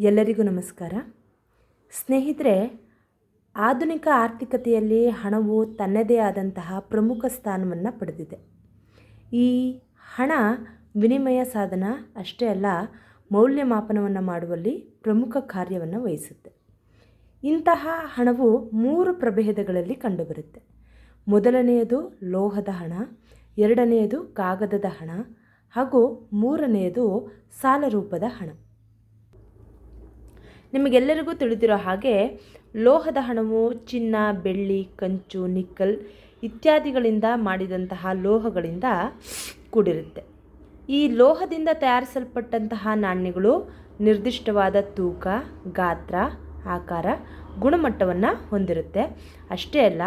ಎಲ್ಲರಿಗೂ ನಮಸ್ಕಾರ. ಸ್ನೇಹಿತರೆ, ಆಧುನಿಕ ಆರ್ಥಿಕತೆಯಲ್ಲಿ ಹಣವು ತನ್ನದೇ ಆದಂತಹ ಪ್ರಮುಖ ಸ್ಥಾನವನ್ನು ಪಡೆದಿದೆ. ಈ ಹಣ ವಿನಿಮಯ ಸಾಧನ ಅಷ್ಟೇ ಅಲ್ಲ, ಮೌಲ್ಯಮಾಪನವನ್ನು ಮಾಡುವಲ್ಲಿ ಪ್ರಮುಖ ಕಾರ್ಯವನ್ನು ವಹಿಸುತ್ತೆ. ಇಂತಹ ಹಣವು ಮೂರು ಪ್ರಭೇದಗಳಲ್ಲಿ ಕಂಡುಬರುತ್ತೆ. ಮೊದಲನೆಯದು ಲೋಹದ ಹಣ, ಎರಡನೆಯದು ಕಾಗದದ ಹಣ ಹಾಗೂ ಮೂರನೆಯದು ಸಾಲ ರೂಪದ ಹಣ. ನಿಮಗೆಲ್ಲರಿಗೂ ತಿಳಿದಿರೋ ಹಾಗೆ ಲೋಹದ ಹಣವು, ಚಿನ್ನ, ಬೆಳ್ಳಿ, ಕಂಚು, ನಿಕ್ಕಲ್ ಇತ್ಯಾದಿಗಳಿಂದ ಮಾಡಿದಂತಹ ಲೋಹಗಳಿಂದ ಕೂಡಿರುತ್ತೆ. ಈ ಲೋಹದಿಂದ ತಯಾರಿಸಲ್ಪಟ್ಟಂತಹ ನಾಣ್ಯಗಳು ನಿರ್ದಿಷ್ಟವಾದ ತೂಕ, ಗಾತ್ರ, ಆಕಾರ, ಗುಣಮಟ್ಟವನ್ನು ಹೊಂದಿರುತ್ತೆ. ಅಷ್ಟೇ ಅಲ್ಲ,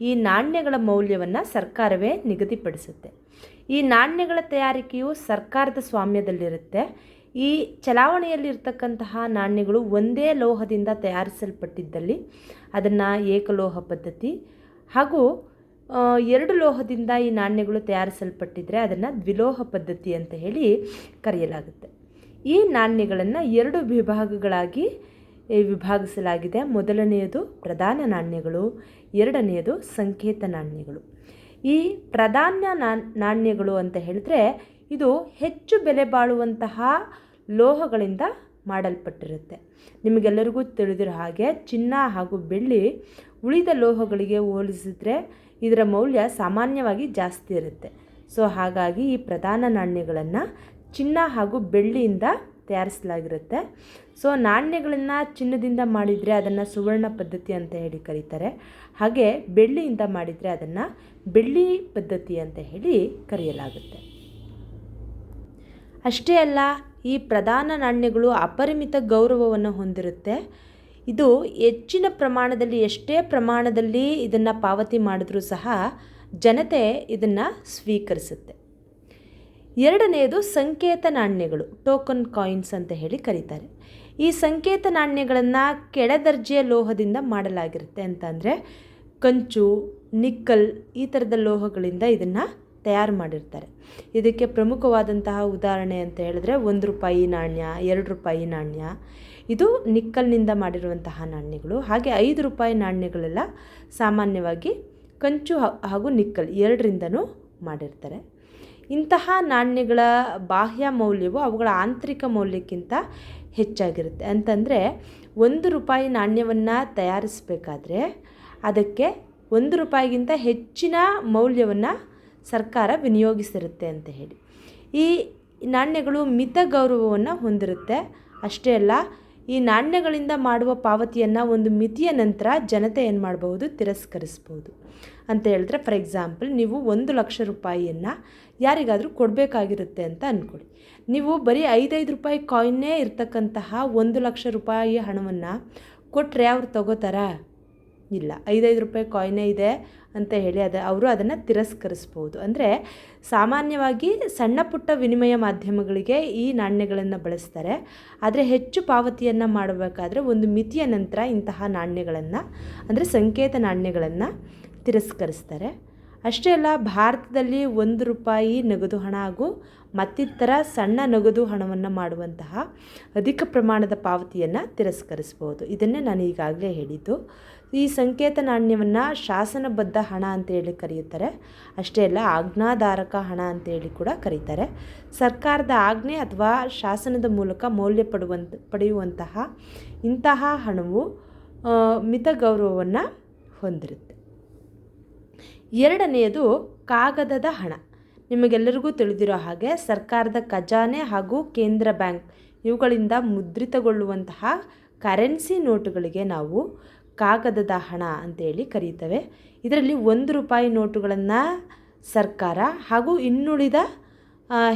ಈ ನಾಣ್ಯಗಳ ಮೌಲ್ಯವನ್ನು ಸರ್ಕಾರವೇ ನಿಗದಿಪಡಿಸುತ್ತೆ. ಈ ನಾಣ್ಯಗಳ ತಯಾರಿಕೆಯು ಸರ್ಕಾರದ ಸ್ವಾಮ್ಯದಲ್ಲಿರುತ್ತೆ. ಈ ಚಲಾವಣೆಯಲ್ಲಿರ್ತಕ್ಕಂತಹ ನಾಣ್ಯಗಳು ಒಂದೇ ಲೋಹದಿಂದ ತಯಾರಿಸಲ್ಪಟ್ಟಿದ್ದಲ್ಲಿ ಅದನ್ನು ಏಕಲೋಹ ಪದ್ಧತಿ ಹಾಗೂ ಎರಡು ಲೋಹದಿಂದ ಈ ನಾಣ್ಯಗಳು ತಯಾರಿಸಲ್ಪಟ್ಟಿದ್ದರೆ ಅದನ್ನು ದ್ವಿಲೋಹ ಪದ್ಧತಿ ಅಂತ ಹೇಳಿ ಕರೆಯಲಾಗುತ್ತೆ. ಈ ನಾಣ್ಯಗಳನ್ನು ಎರಡು ವಿಭಾಗಗಳಾಗಿ ವಿಭಾಗಿಸಲಾಗಿದೆ. ಮೊದಲನೆಯದು ಪ್ರಧಾನ ನಾಣ್ಯಗಳು, ಎರಡನೆಯದು ಸಂಕೇತ ನಾಣ್ಯಗಳು. ಈ ಪ್ರಧಾನ ನಾಣ್- ನಾಣ್ಯಗಳು ಅಂತ ಹೇಳಿದ್ರೆ ಇದು ಹೆಚ್ಚು ಬೆಲೆ ಬಾಳುವಂತಹ ಲೋಹಗಳಿಂದ ಮಾಡಲ್ಪಟ್ಟಿರುತ್ತೆ. ನಿಮಗೆಲ್ಲರಿಗೂ ತಿಳಿದಿರೋ ಹಾಗೆ ಚಿನ್ನ ಹಾಗೂ ಬೆಳ್ಳಿ ಉಳಿದ ಲೋಹಗಳಿಗೆ ಹೋಲಿಸಿದ್ರೆ ಇದರ ಮೌಲ್ಯ ಸಾಮಾನ್ಯವಾಗಿ ಜಾಸ್ತಿ ಇರುತ್ತೆ. ಸೊ ಹಾಗಾಗಿ ಈ ಪ್ರಧಾನ ನಾಣ್ಯಗಳನ್ನು ಚಿನ್ನ ಹಾಗೂ ಬೆಳ್ಳಿಯಿಂದ ತಯಾರಿಸಲಾಗಿರುತ್ತೆ. ಸೊ ನಾಣ್ಯಗಳನ್ನು ಚಿನ್ನದಿಂದ ಮಾಡಿದರೆ ಅದನ್ನು ಸುವರ್ಣ ಪದ್ಧತಿ ಅಂತ ಹೇಳಿ ಕರೀತಾರೆ. ಹಾಗೆ ಬೆಳ್ಳಿಯಿಂದ ಮಾಡಿದರೆ ಅದನ್ನು ಬೆಳ್ಳಿ ಪದ್ಧತಿ ಅಂತ ಹೇಳಿ ಕರೆಯಲಾಗುತ್ತೆ. ಅಷ್ಟೇ ಅಲ್ಲ ಈ ಪ್ರಧಾನ ನಾಣ್ಯಗಳು ಅಪರಿಮಿತ ಗೌರವವನ್ನು ಹೊಂದಿರುತ್ತೆ. ಇದು ಹೆಚ್ಚಿನ ಪ್ರಮಾಣದಲ್ಲಿ, ಎಷ್ಟೇ ಪ್ರಮಾಣದಲ್ಲಿ ಇದನ್ನು ಪಾವತಿ ಮಾಡಿದ್ರೂ ಸಹ ಜನತೆ ಇದನ್ನು ಸ್ವೀಕರಿಸುತ್ತೆ. ಎರಡನೆಯದು ಸಂಕೇತ ನಾಣ್ಯಗಳು, ಟೋಕನ್ ಕಾಯಿನ್ಸ್ ಅಂತ ಹೇಳಿ ಕರೀತಾರೆ. ಈ ಸಂಕೇತ ನಾಣ್ಯಗಳನ್ನು ಕೆಳದರ್ಜೆಯ ಲೋಹದಿಂದ ಮಾಡಲಾಗಿರುತ್ತೆ. ಅಂತಂದರೆ ಕಂಚು, ನಿಕ್ಕಲ್ ಈ ಥರದ ಲೋಹಗಳಿಂದ ಇದನ್ನು ತಯಾರು ಮಾಡಿರ್ತಾರೆ. ಇದಕ್ಕೆ ಪ್ರಮುಖವಾದಂತಹ ಉದಾಹರಣೆ ಅಂತ ಹೇಳಿದ್ರೆ ಒಂದು ರೂಪಾಯಿ ನಾಣ್ಯ, ಎರಡು ರೂಪಾಯಿ ನಾಣ್ಯ. ಇದು ನಿಕ್ಕಲ್ನಿಂದ ಮಾಡಿರುವಂತಹ ನಾಣ್ಯಗಳು. ಹಾಗೆ ಐದು ರೂಪಾಯಿ ನಾಣ್ಯಗಳೆಲ್ಲ ಸಾಮಾನ್ಯವಾಗಿ ಕಂಚು ಹಾಗೂ ನಿಕ್ಕಲ್ ಎರಡರಿಂದನೂ ಮಾಡಿರ್ತಾರೆ. ಇಂತಹ ನಾಣ್ಯಗಳ ಬಾಹ್ಯ ಮೌಲ್ಯವು ಅವುಗಳ ಆಂತರಿಕ ಮೌಲ್ಯಕ್ಕಿಂತ ಹೆಚ್ಚಾಗಿರುತ್ತೆ. ಅಂತಂದರೆ ಒಂದು ರೂಪಾಯಿ ನಾಣ್ಯವನ್ನು ತಯಾರಿಸಬೇಕಾದ್ರೆ ಅದಕ್ಕೆ ಒಂದು ರೂಪಾಯಿಗಿಂತ ಹೆಚ್ಚಿನ ಮೌಲ್ಯವನ್ನು ಸರ್ಕಾರ ವಿನಿಯೋಗಿಸಿರುತ್ತೆ ಅಂತ ಹೇಳಿ. ಈ ನಾಣ್ಯಗಳು ಮಿತ ಗೌರವವನ್ನು ಹೊಂದಿರುತ್ತೆ. ಅಷ್ಟೇ ಅಲ್ಲ, ಈ ನಾಣ್ಯಗಳಿಂದ ಮಾಡುವ ಪಾವತಿಯನ್ನು ಒಂದು ಮಿತಿಯ ನಂತರ ಜನತೆ ಏನು ಮಾಡಬಹುದು? ತಿರಸ್ಕರಿಸ್ಬೋದು ಅಂತ ಹೇಳಿದ್ರೆ ಫಾರ್ ಎಕ್ಸಾಂಪಲ್ ನೀವು ಒಂದು ಲಕ್ಷ ರೂಪಾಯಿಯನ್ನು ಯಾರಿಗಾದರೂ ಕೊಡಬೇಕಾಗಿರುತ್ತೆ ಅಂತ ಅಂದ್ಕೊಳ್ಳಿ ನೀವು ಬರೀ ಐದೈದು ರೂಪಾಯಿ ಕಾಯಿನ್ನೇ ಇರ್ತಕ್ಕಂತಹ ಒಂದು ಲಕ್ಷ ರೂಪಾಯಿ ಹಣವನ್ನು ಕೊಟ್ಟರೆ ಅವ್ರು ತಗೋತಾರಾ? ಇಲ್ಲ. ಐದೈದು ರೂಪಾಯಿ ಕಾಯಿನೇ ಇದೆ ಅಂತ ಹೇಳಿ ಅದು, ಅವರು ಅದನ್ನು ತಿರಸ್ಕರಿಸ್ಬೋದು. ಅಂದರೆ ಸಾಮಾನ್ಯವಾಗಿ ಸಣ್ಣ ಪುಟ್ಟ ವಿನಿಮಯ ಮಾಧ್ಯಮಗಳಿಗೆ ಈ ನಾಣ್ಯಗಳನ್ನು ಬಳಸ್ತಾರೆ. ಆದರೆ ಹೆಚ್ಚು ಪಾವತಿಯನ್ನು ಮಾಡಬೇಕಾದ್ರೆ ಒಂದು ಮಿತಿಯ ನಂತರ ಇಂತಹ ನಾಣ್ಯಗಳನ್ನು, ಅಂದರೆ ಸಂಕೇತ ನಾಣ್ಯಗಳನ್ನು ತಿರಸ್ಕರಿಸ್ತಾರೆ. ಅಷ್ಟೇ ಅಲ್ಲ, ಭಾರತದಲ್ಲಿ ಒಂದು ರೂಪಾಯಿ ನಗದು ಹಣ ಹಾಗೂ ಮತ್ತಿತರ ಸಣ್ಣ ನಗದು ಹಣವನ್ನು ಮಾಡುವಂತಹ ಅಧಿಕ ಪ್ರಮಾಣದ ಪಾವತಿಯನ್ನು ತಿರಸ್ಕರಿಸ್ಬೋದು. ಇದನ್ನೇ ನಾನು ಈಗಾಗಲೇ ಹೇಳಿದ್ದು. ಈ ಸಂಕೇತ ನಾಣ್ಯವನ್ನು ಶಾಸನಬದ್ಧ ಹಣ ಅಂತೇಳಿ ಕರೆಯುತ್ತಾರೆ. ಅಷ್ಟೇ ಅಲ್ಲ, ಆಜ್ಞಾಧಾರಕ ಹಣ ಅಂತೇಳಿ ಕೂಡ ಕರೀತಾರೆ. ಸರ್ಕಾರದ ಆಜ್ಞೆ ಅಥವಾ ಶಾಸನದ ಮೂಲಕ ಮೌಲ್ಯ ಪಡುವಂತ, ಪಡೆಯುವಂತಹ ಇಂತಹ ಹಣವು ಮಿತ ಗೌರವವನ್ನು ಹೊಂದಿರುತ್ತೆ. ಎರಡನೆಯದು ಕಾಗದದ ಹಣ. ನಿಮಗೆಲ್ಲರಿಗೂ ತಿಳಿದಿರೋ ಹಾಗೆ ಸರ್ಕಾರದ ಖಜಾನೆ ಹಾಗೂ ಕೇಂದ್ರ ಬ್ಯಾಂಕ್ ಇವುಗಳಿಂದ ಮುದ್ರಿತಗೊಳ್ಳುವಂತಹ ಕರೆನ್ಸಿ ನೋಟುಗಳಿಗೆ ನಾವು ಕಾಗದದ ಹಣ ಅಂತೇಳಿ ಕರೀತವೆ. ಇದರಲ್ಲಿ ಒಂದು ರೂಪಾಯಿ ನೋಟುಗಳನ್ನು ಸರ್ಕಾರ ಹಾಗೂ ಇನ್ನುಳಿದ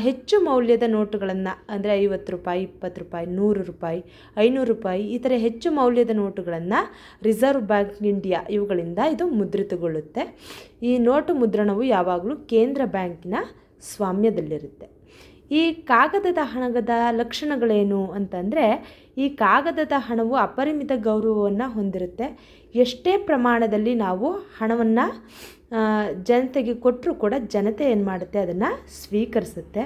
ಹೆಚ್ಚು ಮೌಲ್ಯದ ನೋಟುಗಳನ್ನು, ಅಂದರೆ ಐವತ್ತು ರೂಪಾಯಿ, ಇಪ್ಪತ್ತು ರೂಪಾಯಿ, ನೂರು ರೂಪಾಯಿ, ಐನೂರು ರೂಪಾಯಿ, ಈ ಥರ ಹೆಚ್ಚು ಮೌಲ್ಯದ ನೋಟುಗಳನ್ನು ರಿಸರ್ವ್ ಬ್ಯಾಂಕ್ ಇಂಡಿಯಾ ಇವುಗಳಿಂದ ಇದು ಮುದ್ರಿತಗೊಳ್ಳುತ್ತೆ. ಈ ನೋಟು ಮುದ್ರಣವು ಯಾವಾಗಲೂ ಕೇಂದ್ರ ಬ್ಯಾಂಕಿನ ಸ್ವಾಮ್ಯದಲ್ಲಿರುತ್ತೆ. ಈ ಕಾಗದದ ಹಣದ ಲಕ್ಷಣಗಳೇನು ಅಂತಂದರೆ, ಈ ಕಾಗದದ ಹಣವು ಅಪರಿಮಿತ ಗೌರವವನ್ನು ಹೊಂದಿರುತ್ತೆ. ಎಷ್ಟೇ ಪ್ರಮಾಣದಲ್ಲಿ ನಾವು ಹಣವನ್ನು ಜನತೆಗೆ ಕೊಟ್ಟರೂ ಕೂಡ ಜನತೆ ಏನು ಮಾಡುತ್ತೆ, ಅದನ್ನು ಸ್ವೀಕರಿಸುತ್ತೆ.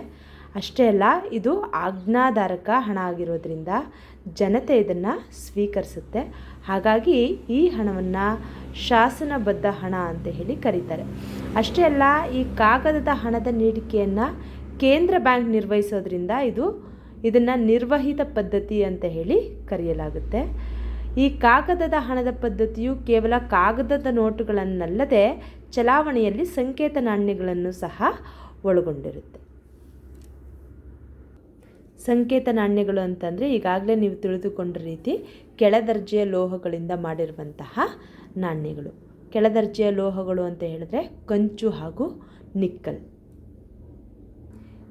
ಅಷ್ಟೇ ಅಲ್ಲ, ಇದು ಆಜ್ಞಾಧಾರಕ ಹಣ ಆಗಿರೋದ್ರಿಂದ ಜನತೆ ಇದನ್ನು ಸ್ವೀಕರಿಸುತ್ತೆ. ಹಾಗಾಗಿ ಈ ಹಣವನ್ನು ಶಾಸನಬದ್ಧ ಹಣ ಅಂತ ಹೇಳಿ ಕರೀತಾರೆ. ಅಷ್ಟೇ ಅಲ್ಲ, ಈ ಕಾಗದದ ಹಣದ ನೀಡಿಕೆಯನ್ನು ಕೇಂದ್ರ ಬ್ಯಾಂಕ್ ನಿರ್ವಹಿಸೋದ್ರಿಂದ ಇದು ಇದನ್ನು ನಿರ್ವಹಿತ ಪದ್ಧತಿ ಅಂತ ಹೇಳಿ ಕರೆಯಲಾಗುತ್ತೆ. ಈ ಕಾಗದದ ಹಣದ ಪದ್ಧತಿಯು ಕೇವಲ ಕಾಗದದ ನೋಟುಗಳನ್ನಲ್ಲದೆ ಚಲಾವಣೆಯಲ್ಲಿ ಸಂಕೇತ ನಾಣ್ಯಗಳನ್ನು ಸಹ ಒಳಗೊಂಡಿರುತ್ತೆ. ಸಂಕೇತ ನಾಣ್ಯಗಳು ಅಂತಂದರೆ ಈಗಾಗಲೇ ನೀವು ತಿಳಿದುಕೊಂಡ ರೀತಿ ಕೆಳದರ್ಜೆಯ ಲೋಹಗಳಿಂದ ಮಾಡಿರುವಂತಹ ನಾಣ್ಯಗಳು. ಕೆಳದರ್ಜೆಯ ಲೋಹಗಳು ಅಂತ ಹೇಳಿದ್ರೆ ಕಂಚು ಹಾಗೂ ನಿಕ್ಕಲ್.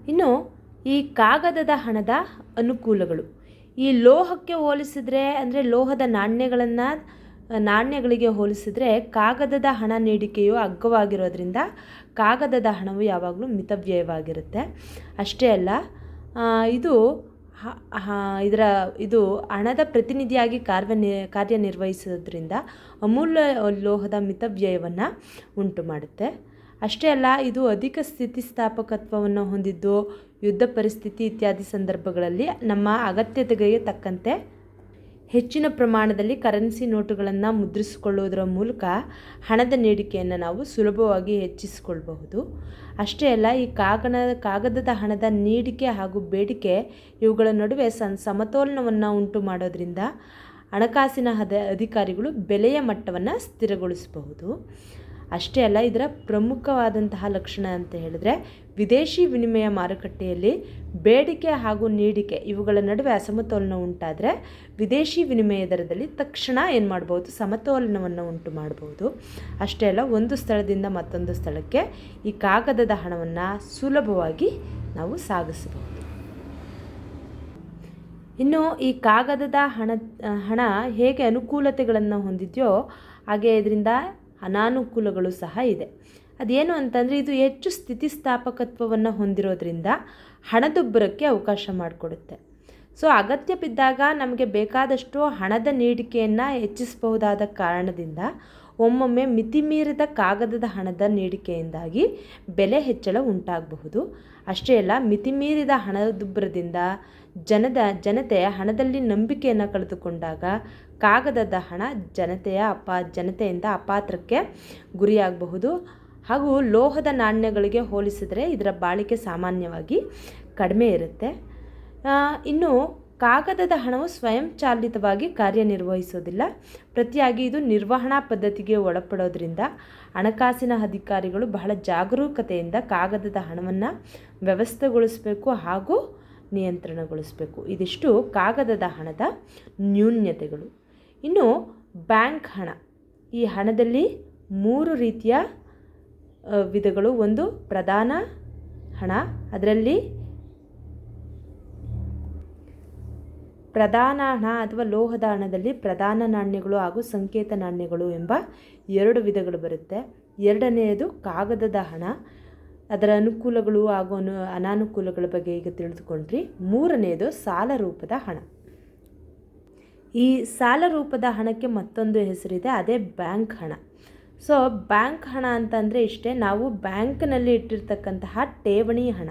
ಇನ್ನು ಈ ಕಾಗದದ ಹಣದ ಅನುಕೂಲಗಳು. ಈ ಲೋಹಕ್ಕೆ ಹೋಲಿಸಿದರೆ, ಅಂದರೆ ಲೋಹದ ನಾಣ್ಯಗಳನ್ನು, ನಾಣ್ಯಗಳಿಗೆ ಹೋಲಿಸಿದರೆ ಕಾಗದದ ಹಣ ನೀಡಿಕೆಯು ಅಗ್ಗವಾಗಿರೋದ್ರಿಂದ ಕಾಗದದ ಹಣವು ಯಾವಾಗಲೂ ಮಿತವ್ಯಯವಾಗಿರುತ್ತೆ. ಅಷ್ಟೇ ಅಲ್ಲ ಇದು ಇದರ, ಇದು ಹಣದ ಪ್ರತಿನಿಧಿಯಾಗಿ ಕಾರ್ಯ ಕಾರ್ಯನಿರ್ವಹಿಸೋದ್ರಿಂದ ಅಮೂಲ್ಯ ಲೋಹದ ಮಿತವ್ಯಯವನ್ನು ಉಂಟು ಮಾಡುತ್ತೆ ಅಷ್ಟೇ ಅಲ್ಲ, ಇದು ಅಧಿಕ ಸ್ಥಿತಿಸ್ಥಾಪಕತ್ವವನ್ನು ಹೊಂದಿದ್ದು, ಯುದ್ಧ ಪರಿಸ್ಥಿತಿ ಇತ್ಯಾದಿ ಸಂದರ್ಭಗಳಲ್ಲಿ ನಮ್ಮ ಅಗತ್ಯತೆಗೆ ತಕ್ಕಂತೆ ಹೆಚ್ಚಿನ ಪ್ರಮಾಣದಲ್ಲಿ ಕರೆನ್ಸಿ ನೋಟುಗಳನ್ನು ಮುದ್ರಿಸಿಕೊಳ್ಳುವುದರ ಮೂಲಕ ಹಣದ ನೀಡಿಕೆಯನ್ನು ನಾವು ಸುಲಭವಾಗಿ ಹೆಚ್ಚಿಸಿಕೊಳ್ಬಹುದು. ಅಷ್ಟೇ ಅಲ್ಲ, ಈ ಕಾಗಣ, ಕಾಗದದ ಹಣದ ನೀಡಿಕೆ ಹಾಗೂ ಬೇಡಿಕೆ ಇವುಗಳ ನಡುವೆ ಸನ್ ಸಮತೋಲನವನ್ನು ಉಂಟು ಮಾಡೋದ್ರಿಂದ ಹಣಕಾಸಿನ ಅಧಿಕಾರಿಗಳು ಬೆಲೆಯ ಮಟ್ಟವನ್ನು ಸ್ಥಿರಗೊಳಿಸಬಹುದು. ಅಷ್ಟೇ ಅಲ್ಲ, ಇದರ ಪ್ರಮುಖವಾದಂತಹ ಲಕ್ಷಣ ಅಂತ ಹೇಳಿದ್ರೆ ವಿದೇಶಿ ವಿನಿಮಯ ಮಾರುಕಟ್ಟೆಯಲ್ಲಿ ಬೇಡಿಕೆ ಹಾಗೂ ನೀಡಿಕೆ ಇವುಗಳ ನಡುವೆ ಅಸಮತೋಲನ ಉಂಟಾದರೆ ವಿದೇಶಿ ವಿನಿಮಯ ದರದಲ್ಲಿ ತಕ್ಷಣ ಏನು ಮಾಡ್ಬೋದು? ಸಮತೋಲನವನ್ನು ಉಂಟು ಮಾಡ್ಬೋದು. ಅಷ್ಟೇ ಅಲ್ಲ, ಒಂದು ಸ್ಥಳದಿಂದ ಮತ್ತೊಂದು ಸ್ಥಳಕ್ಕೆ ಈ ಕಾಗದದ ಹಣವನ್ನು ಸುಲಭವಾಗಿ ನಾವು ಸಾಗಿಸಬಹುದು. ಇನ್ನು ಈ ಕಾಗದದ ಹಣ ಹಣ ಹೇಗೆ ಅನುಕೂಲತೆಗಳನ್ನು ಹೊಂದಿದೆಯೋ ಹಾಗೆ ಇದರಿಂದ ಅನಾನುಕೂಲಗಳು ಸಹ ಇದೆ. ಅದೇನು ಅಂತಂದರೆ ಇದು ಹೆಚ್ಚು ಸ್ಥಿತಿಸ್ಥಾಪಕತ್ವವನ್ನು ಹೊಂದಿರೋದ್ರಿಂದ ಹಣದುಬ್ಬರಕ್ಕೆ ಅವಕಾಶ ಮಾಡಿಕೊಡುತ್ತೆ. ಸೊ, ಅಗತ್ಯ ಬಿದ್ದಾಗ ನಮಗೆ ಬೇಕಾದಷ್ಟು ಹಣದ ನೀಡಿಕೆಯನ್ನು ಹೆಚ್ಚಿಸಬಹುದಾದ ಕಾರಣದಿಂದ ಒಮ್ಮೊಮ್ಮೆ ಮಿತಿಮೀರಿದ ಕಾಗದದ ಹಣದ ನೀಡಿಕೆಯಿಂದಾಗಿ ಬೆಲೆ ಹೆಚ್ಚಳ ಉಂಟಾಗಬಹುದು. ಅಷ್ಟೇ ಅಲ್ಲ, ಮಿತಿಮೀರಿದ ಹಣದುಬ್ಬರದಿಂದ ಜನದ ಜನತೆ ಹಣದಲ್ಲಿ ನಂಬಿಕೆಯನ್ನು ಕಳೆದುಕೊಂಡಾಗ ಕಾಗದದ ಹಣ ಜನತೆಯ ಅಪಾ, ಜನತೆಯಿಂದ ಅಪಾತ್ರಕ್ಕೆ ಗುರಿಯಾಗಬಹುದು. ಹಾಗೂ ಲೋಹದ ನಾಣ್ಯಗಳಿಗೆ ಹೋಲಿಸಿದರೆ ಇದರ ಬಾಳಿಕೆ ಸಾಮಾನ್ಯವಾಗಿ ಕಡಿಮೆ ಇರುತ್ತೆ. ಇನ್ನು ಕಾಗದದ ಹಣವು ಸ್ವಯಂಚಾಲಿತವಾಗಿ ಕಾರ್ಯನಿರ್ವಹಿಸೋದಿಲ್ಲ ಪ್ರತಿಯಾಗಿ ಇದು ನಿರ್ವಹಣಾ ಪದ್ಧತಿಗೆ ಒಳಪಡೋದ್ರಿಂದ ಹಣಕಾಸಿನ ಅಧಿಕಾರಿಗಳು ಬಹಳ ಜಾಗರೂಕತೆಯಿಂದ ಕಾಗದದ ಹಣವನ್ನು ವ್ಯವಸ್ಥೆಗೊಳಿಸಬೇಕು ಹಾಗೂ ನಿಯಂತ್ರಣಗೊಳಿಸಬೇಕು. ಇದಿಷ್ಟು ಕಾಗದದ ಹಣದ ನ್ಯೂನ್ಯತೆಗಳು. ಇನ್ನು ಬ್ಯಾಂಕ್ ಹಣ. ಈ ಹಣದಲ್ಲಿ ಮೂರು ರೀತಿಯ ವಿಧಗಳು. ಒಂದು ಪ್ರಧಾನ ಹಣ, ಅದರಲ್ಲಿ ಪ್ರಧಾನ ಹಣ ಅಥವಾ ಲೋಹದ ಹಣದಲ್ಲಿ ಪ್ರಧಾನ ನಾಣ್ಯಗಳು ಹಾಗೂ ಸಂಕೇತ ನಾಣ್ಯಗಳು ಎಂಬ ಎರಡು ವಿಧಗಳು ಬರುತ್ತೆ. ಎರಡನೆಯದು ಕಾಗದದ ಹಣ. ಅದರ ಅನುಕೂಲಗಳು ಹಾಗೂ ಅನು, ಅನಾನುಕೂಲಗಳ ಬಗ್ಗೆ ಈಗ ತಿಳಿದುಕೊಂಡ್ರಿ. ಮೂರನೆಯದು ಸಾಲ ರೂಪದ ಹಣ. ಈ ಸಾಲ ರೂಪದ ಹಣಕ್ಕೆ ಮತ್ತೊಂದು ಹೆಸರಿದೆ, ಅದೇ ಬ್ಯಾಂಕ್ ಹಣ. ಸೊ, ಬ್ಯಾಂಕ್ ಹಣ ಅಂತಂದರೆ ಇಷ್ಟೇ, ನಾವು ಬ್ಯಾಂಕ್ನಲ್ಲಿ ಇಟ್ಟಿರ್ತಕ್ಕಂತಹ ಠೇವಣಿ ಹಣ.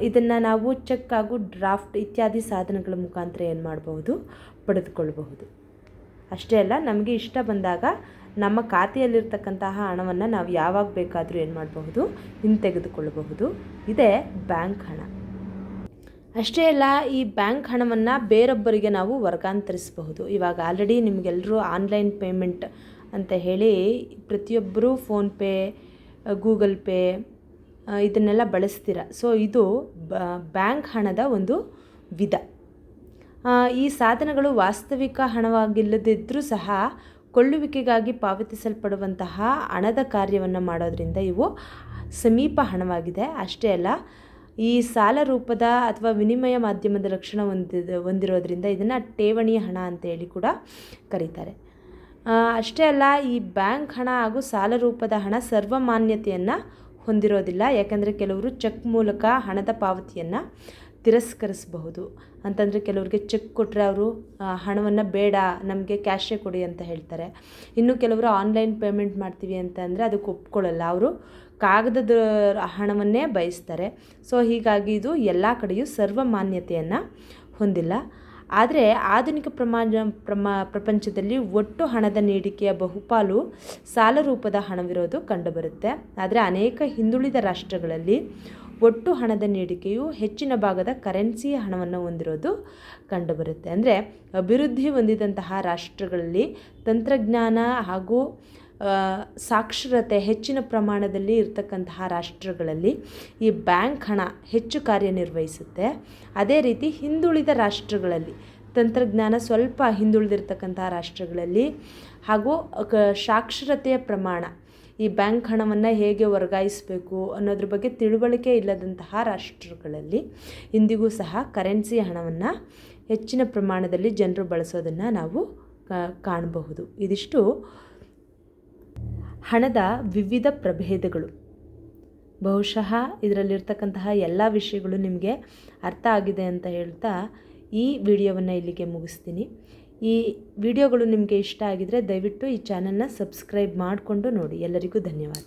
ಇದನ್ನು ನಾವು ಚೆಕ್ ಹಾಗೂ ಡ್ರಾಫ್ಟ್ ಇತ್ಯಾದಿ ಸಾಧನಗಳ ಮುಖಾಂತರ ಏನು ಮಾಡಬಹುದು? ಪಡೆದುಕೊಳ್ಳಬಹುದು. ಅಷ್ಟೇ ಅಲ್ಲ, ನಮಗೆ ಇಷ್ಟ ಬಂದಾಗ ನಮ್ಮ ಖಾತೆಯಲ್ಲಿರ್ತಕ್ಕಂತಹ ಹಣವನ್ನು ನಾವು ಯಾವಾಗ ಬೇಕಾದರೂ ಏನು ಮಾಡಬಹುದು? ಹಿಂತೆಗೆದುಕೊಳ್ಳಬಹುದು. ಇದೇ ಬ್ಯಾಂಕ್ ಹಣ. ಅಷ್ಟೇ ಅಲ್ಲ, ಈ ಬ್ಯಾಂಕ್ ಹಣವನ್ನು ಬೇರೊಬ್ಬರಿಗೆ ನಾವು ವರ್ಗಾಂತರಿಸಬಹುದು. ಇವಾಗ ಆಲ್ರೆಡಿ ನಿಮಗೆಲ್ಲರೂ ಆನ್ಲೈನ್ ಪೇಮೆಂಟ್ ಅಂತ ಹೇಳಿ ಪ್ರತಿಯೊಬ್ಬರೂ ಫೋನ್ಪೇ ಗೂಗಲ್ ಪೇ ಇದನ್ನೆಲ್ಲ ಬಳಸ್ತೀರ. ಸೊ ಇದು ಬ್ಯಾಂಕ್ ಹಣದ ಒಂದು ವಿಧ. ಈ ಸಾಧನಗಳು ವಾಸ್ತವಿಕ ಹಣವಾಗಿಲ್ಲದಿದ್ದರೂ ಸಹ ಕೊಳ್ಳುವಿಕೆಗಾಗಿ ಪಾವತಿಸಲ್ಪಡುವಂತಹ ಹಣದ ಕಾರ್ಯವನ್ನು ಮಾಡೋದರಿಂದ ಇವು ಸಮೀಪ ಹಣವಾಗಿದೆ. ಅಷ್ಟೇ ಅಲ್ಲ ಈ ಸಾಲ ರೂಪದ ಅಥವಾ ವಿನಿಮಯ ಮಾಧ್ಯಮದ ಲಕ್ಷಣ ಹೊಂದಿದ, ಹೊಂದಿರೋದ್ರಿಂದ ಇದನ್ನು ಠೇವಣಿ ಹಣ ಅಂತೇಳಿ ಕೂಡ ಕರೀತಾರೆ. ಅಷ್ಟೇ ಅಲ್ಲ, ಈ ಬ್ಯಾಂಕ್ ಹಣ ಹಾಗೂ ಸಾಲ ರೂಪದ ಹಣ ಸರ್ವಮಾನ್ಯತೆಯನ್ನು ಹೊಂದಿರೋದಿಲ್ಲ. ಯಾಕಂದರೆ ಕೆಲವರು ಚೆಕ್ ಮೂಲಕ ಹಣದ ಪಾವತಿಯನ್ನು ತಿರಸ್ಕರಿಸಬಹುದು. ಅಂತಂದರೆ ಕೆಲವರಿಗೆ ಚೆಕ್ ಕೊಟ್ಟರೆ ಅವರು ಹಣವನ್ನು ಬೇಡ, ನಮಗೆ ಕ್ಯಾಶೇ ಕೊಡಿ ಅಂತ ಹೇಳ್ತಾರೆ. ಇನ್ನು ಕೆಲವರು ಆನ್ಲೈನ್ ಪೇಮೆಂಟ್ ಮಾಡ್ತೀವಿ ಅಂತ ಅದಕ್ಕೆ ಒಪ್ಕೊಳ್ಳಲ್ಲ ಅವರು ಕಾಗದದ ಹಣವನ್ನೇ ಬಯಸ್ತಾರೆ. ಸೊ ಹೀಗಾಗಿ ಇದು ಎಲ್ಲ ಕಡೆಯೂ ಸರ್ವಮಾನ್ಯತೆಯನ್ನು ಹೊಂದಿಲ್ಲ. ಆದರೆ ಆಧುನಿಕ ಪ್ರಮಾಣ ಪ್ರಮಾ, ಪ್ರಪಂಚದಲ್ಲಿ ಒಟ್ಟು ಹಣದ ನೀಡಿಕೆಯ ಬಹುಪಾಲು ಸಾಲ ರೂಪದ ಹಣವಿರೋದು ಕಂಡುಬರುತ್ತೆ. ಆದರೆ ಅನೇಕ ಹಿಂದುಳಿದ ರಾಷ್ಟ್ರಗಳಲ್ಲಿ ಒಟ್ಟು ಹಣದ ನೀಡಿಕೆಯು ಹೆಚ್ಚಿನ ಭಾಗದ ಕರೆನ್ಸಿಯ ಹಣವನ್ನು ಹೊಂದಿರೋದು ಕಂಡುಬರುತ್ತೆ. ಅಂದರೆ ಅಭಿವೃದ್ಧಿ ಹೊಂದಿದಂತಹ ರಾಷ್ಟ್ರಗಳಲ್ಲಿ ತಂತ್ರಜ್ಞಾನ ಹಾಗೂ ಸಾಕ್ಷರತೆ ಹೆಚ್ಚಿನ ಪ್ರಮಾಣದಲ್ಲಿ ಇರತಕ್ಕಂತಹ ರಾಷ್ಟ್ರಗಳಲ್ಲಿ ಈ ಬ್ಯಾಂಕ್ ಹಣ ಹೆಚ್ಚು ಕಾರ್ಯನಿರ್ವಹಿಸುತ್ತೆ. ಅದೇ ರೀತಿ ಹಿಂದುಳಿದ ರಾಷ್ಟ್ರಗಳಲ್ಲಿ, ತಂತ್ರಜ್ಞಾನ ಸ್ವಲ್ಪ ಹಿಂದುಳಿದಿರ್ತಕ್ಕಂತಹ ರಾಷ್ಟ್ರಗಳಲ್ಲಿ ಹಾಗೂ ಸಾಕ್ಷರತೆಯ ಪ್ರಮಾಣ, ಈ ಬ್ಯಾಂಕ್ ಹಣವನ್ನು ಹೇಗೆ ವರ್ಗಾಯಿಸಬೇಕು ಅನ್ನೋದ್ರ ಬಗ್ಗೆ ತಿಳುವಳಿಕೆ ಇಲ್ಲದಂತಹ ರಾಷ್ಟ್ರಗಳಲ್ಲಿ ಇಂದಿಗೂ ಸಹ ಕರೆನ್ಸಿ ಹಣವನ್ನು ಹೆಚ್ಚಿನ ಪ್ರಮಾಣದಲ್ಲಿ ಜನರು ಬಳಸೋದನ್ನು ನಾವು ಕಾಣಬಹುದು. ಇದಿಷ್ಟು ಹಣದ ವಿವಿಧ ಪ್ರಭೇದಗಳು. ಬಹುಶಃ ಇದರಲ್ಲಿರ್ತಕ್ಕಂತಹ ಎಲ್ಲ ವಿಷಯಗಳು ನಿಮಗೆ ಅರ್ಥ ಆಗಿದೆ ಅಂತ ಹೇಳ್ತಾ ಈ ವಿಡಿಯೋವನ್ನು ಇಲ್ಲಿಗೆ ಮುಗಿಸ್ತೀನಿ. ಈ ವಿಡಿಯೋಗಳು ನಿಮಗೆ ಇಷ್ಟ ಆಗಿದರೆ ದಯವಿಟ್ಟು ಈ ಚಾನಲ್ನ ಸಬ್ಸ್ಕ್ರೈಬ್ ಮಾಡಿಕೊಂಡು ನೋಡಿ. ಎಲ್ಲರಿಗೂ ಧನ್ಯವಾದ.